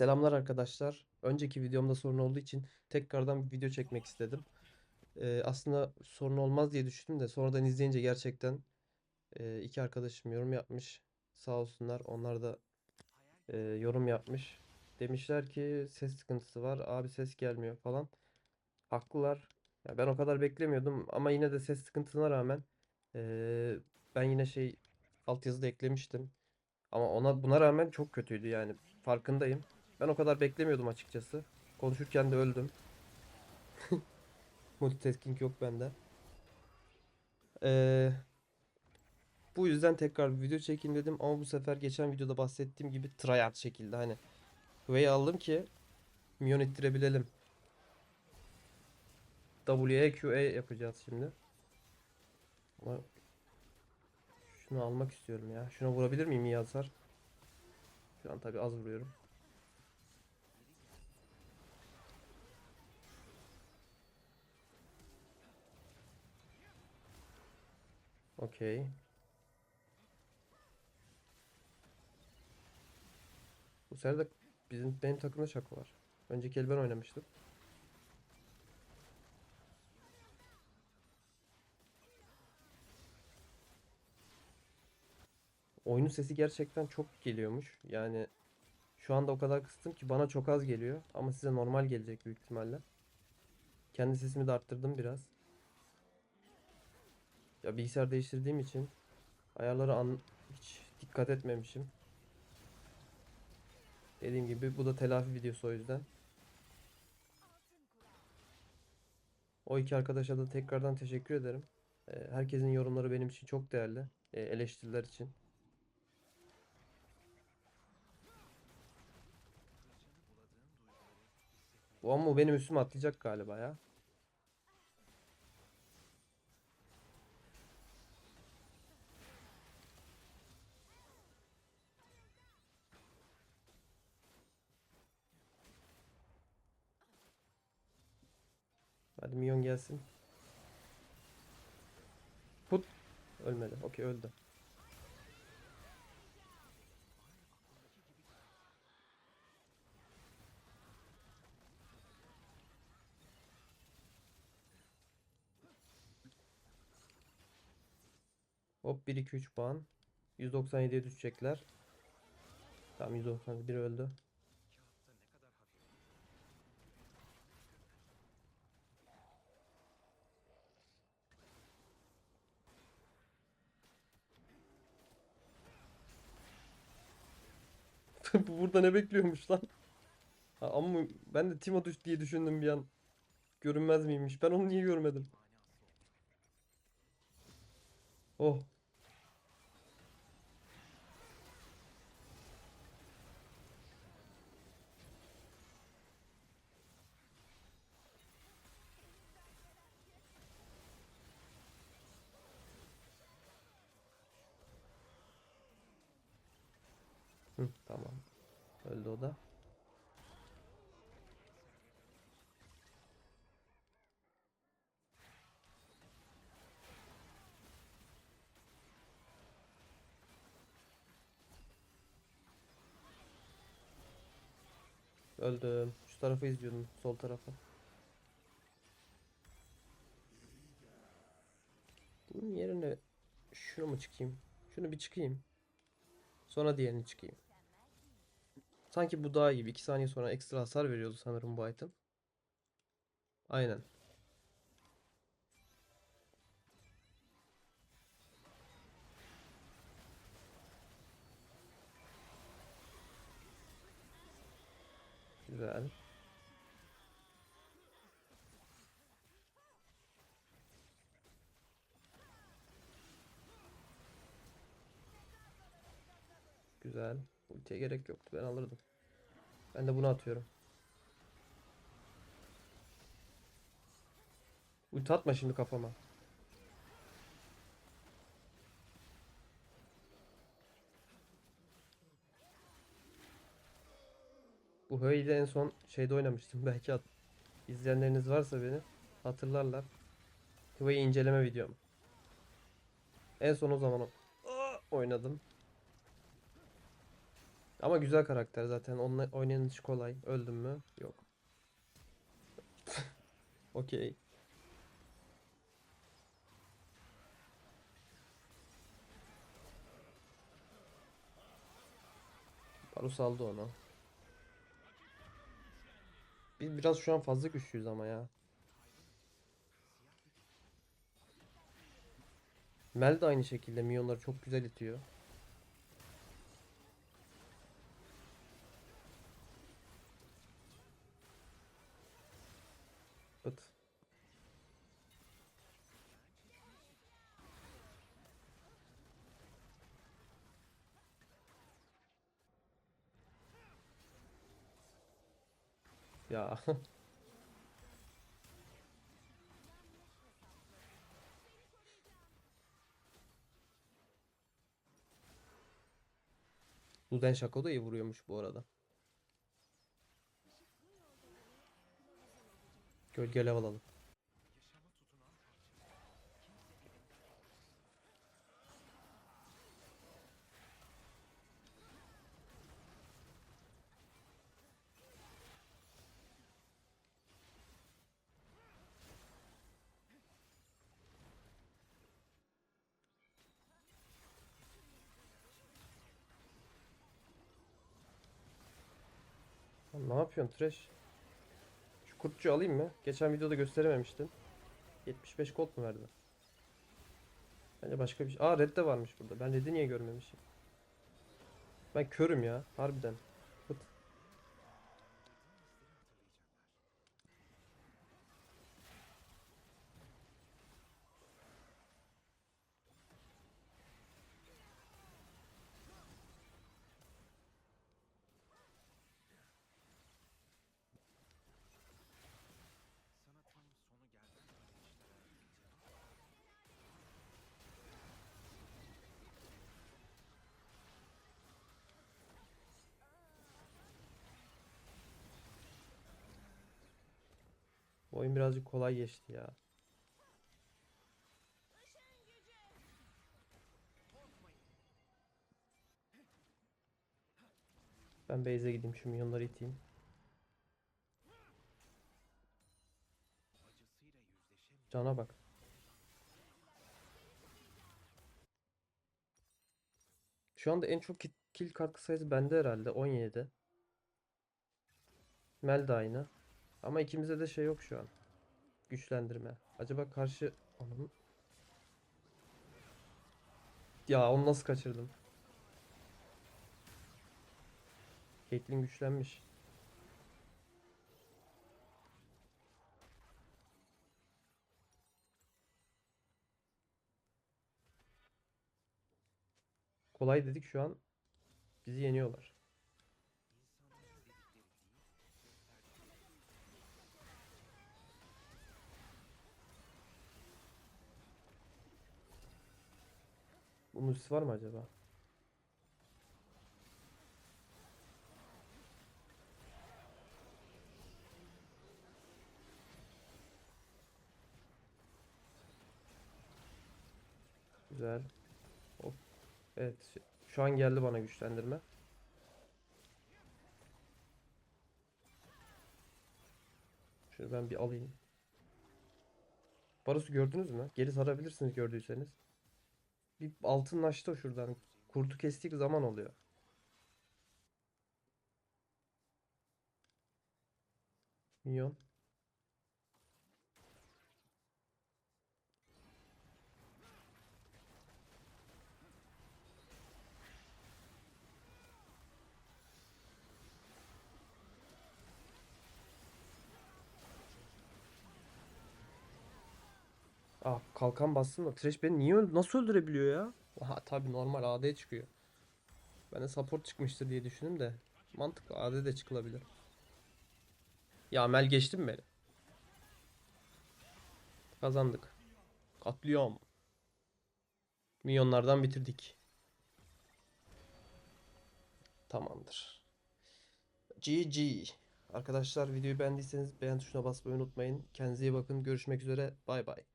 Selamlar arkadaşlar. Önceki videomda sorun olduğu için tekrardan bir video çekmek istedim. Ee, aslında sorun olmaz diye düşündüm de sonradan izleyince gerçekten e, iki arkadaşım yorum yapmış. Sağ olsunlar. Onlar da e, yorum yapmış. Demişler ki ses sıkıntısı var. Abi ses gelmiyor falan. Haklılar. Ya ben o kadar beklemiyordum ama yine de ses sıkıntısına rağmen e, ben yine şey altyazıda eklemiştim. Ama ona buna rağmen çok kötüydü yani. Farkındayım. Ben o kadar beklemiyordum açıkçası. Konuşurken de öldüm. Multitasking yok bende. Ee, bu yüzden tekrar bir video çekeyim dedim ama bu sefer geçen videoda bahsettiğim gibi tryhard şekilde hani Hüveyi aldım ki minyon ittirebilelim. W'ye yapacağız şimdi. Ama şunu almak istiyorum ya. Şuna vurabilir miyim iyi hasar? Şu an tabi az vuruyorum. Okey. Bu sefer de bizim benim takımda Şako var. Önceki el ben oynamıştım. Oyunun sesi gerçekten çok geliyormuş. Yani şu anda o kadar kıstım ki bana çok az geliyor. Ama size normal gelecek büyük ihtimalle. Kendi sesimi de arttırdım biraz. Ya bilgisayar değiştirdiğim için ayarlara an hiç dikkat etmemişim. Dediğim gibi bu da telafi videosu o yüzden. O iki arkadaşa da tekrardan teşekkür ederim. Ee, Herkesin yorumları benim için çok değerli. Ee, Eleştiriler için. Bu ama benim üstüme atlayacak galiba ya. Hadi minyon gelsin. Put. Ölmedi. Okey öldü. Hop 1 2 3 puan. 197'ye düşecekler. Tamam 191 öldü. burada ne bekliyormuş lan? Ha, ama ben de Timo düş diye düşündüm bir an. Görünmez miymiş? Ben onu niye görmedim? Oh. Tamam. Öldü o da. Öldüm. Şu tarafı izliyordum. Sol tarafı. Bunun yerine şunu mu çıkayım? Şunu bir çıkayım. Sonra diğerini çıkayım. Sanki bu daha iyi. 2 saniye sonra ekstra hasar veriyordu sanırım bu item. Aynen. Güzel. Güzel. Ultiye gerek yoktu. Ben alırdım. Ben de bunu atıyorum. Ulti atma şimdi kafama. Bu Höy'de en son şeyde oynamıştım. Belki at izleyenleriniz varsa beni hatırlarlar. Hüveyi inceleme videom. En son o zaman oynadım. Ama güzel karakter zaten. Onunla oynanışı kolay. Öldüm mü? Yok. Okey. Varus aldı onu. Biz biraz şu an fazla güçlüyüz ama ya. Mel de aynı şekilde minyonları çok güzel itiyor. Bıt. Ya. Luden Shaco da iyi vuruyormuş bu arada. Gölge level alalım. Ne yapıyorsun Trash? Kurtçu alayım mı? Geçen videoda gösterememiştin. 75 gold mu verdi? Bence başka bir şey. Aa red de varmış burada. Ben red'i niye görmemişim? Ben körüm ya. Harbiden. Oyun birazcık kolay geçti ya. Ben base'e gideyim şu minyonları iteyim. Cana bak. Şu anda en çok ki- kill katkı sayısı bende herhalde 17. Mel de aynı. Ama ikimizde de şey yok şu an. Güçlendirme. Acaba karşı onun Ya onu nasıl kaçırdım? Caitlyn güçlenmiş. Kolay dedik şu an bizi yeniyorlar. Bunun ultisi var mı acaba? Güzel. Hop. Evet. Şu an geldi bana güçlendirme. Şunu ben bir alayım. Barus'u gördünüz mü? Geri sarabilirsiniz gördüyseniz. Bir altınlaştı şuradan. Kurtu kestik zaman oluyor. Minyon. Ah kalkan bastım da Thresh beni niye öl- nasıl öldürebiliyor ya? Aha tabi normal AD çıkıyor. Ben de support çıkmıştır diye düşündüm de mantıklı AD de çıkılabilir. Ya Mel geçti mi beni? Kazandık. Katliam. Milyonlardan bitirdik. Tamamdır. GG. Arkadaşlar videoyu beğendiyseniz beğen tuşuna basmayı unutmayın. Kendinize iyi bakın. Görüşmek üzere. Bay bay.